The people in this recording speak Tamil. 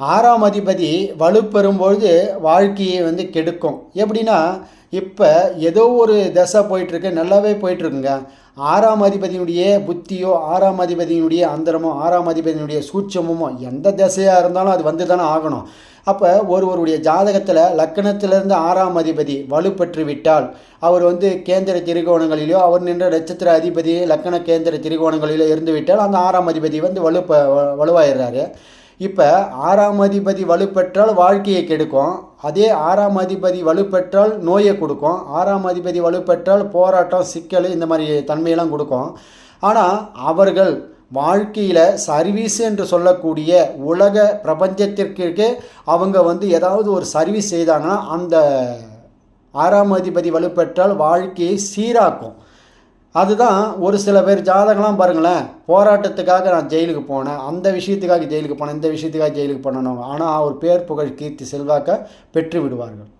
ஆறாம் அதிபதி வலுப்பெறும்பொழுது வாழ்க்கையை வந்து கெடுக்கும். எப்படின்னா இப்போ ஏதோ ஒரு தசை போயிட்டுருக்கு நல்லாவே போயிட்டுருக்குங்க. ஆறாம் அதிபதியினுடைய புத்தியோ ஆறாம் அதிபதியினுடைய அந்தரமோ ஆறாம் அதிபதியினுடைய சூட்சமோ எந்த திசையாக இருந்தாலும் அது வந்து தானே ஆகணும். அப்போ ஒருவருடைய ஜாதகத்தில் லக்கணத்திலிருந்து ஆறாம் அதிபதி வலுப்பெற்று விட்டால் அவர் வந்து கேந்திர திரிகோணங்களிலோ அவர் நின்ற நட்சத்திர அதிபதி லக்கண கேந்திர திரிகோணங்களிலோ இருந்து விட்டால் அந்த ஆறாம் அதிபதி வந்து வலுப்ப வ- வலுவாயிடுறாரு. இப்போ ஆறாம் அதிபதி வலுப்பெற்றால் வாழ்க்கையை கெடுக்கும். அதே ஆறாம் அதிபதி வலுப்பெற்றால் நோயை கொடுக்கும். ஆறாம் அதிபதி வலுப்பெற்றால் போராட்டம் சிக்கல் இந்த மாதிரி தன்மையெல்லாம் கொடுக்கும். ஆனால் அவர்கள் வாழ்க்கையில் சர்வீஸ் என்று சொல்லக்கூடிய உலக பிரபஞ்சத்திற்கு அவங்க வந்து ஏதாவது ஒரு சர்வீஸ் செய்தாங்கன்னா அந்த ஆறாம் அதிபதி வலுப்பெற்றால் வாழ்க்கையை சீராக்கும். அதுதான் ஒரு சில பேர் ஜாதகம்லாம் பாருங்களேன் போராட்டத்துக்காக நான் ஜெயிலுக்கு போனேன் அந்த விஷயத்துக்காக ஜெயிலுக்கு போனேன் இந்த விஷயத்துக்காக ஜெயிலுக்கு பண்ணணும் ஆனால் அவர் பேர் புகழ் கீர்த்தி செல்வாக்க பெற்று விடுவார்கள்.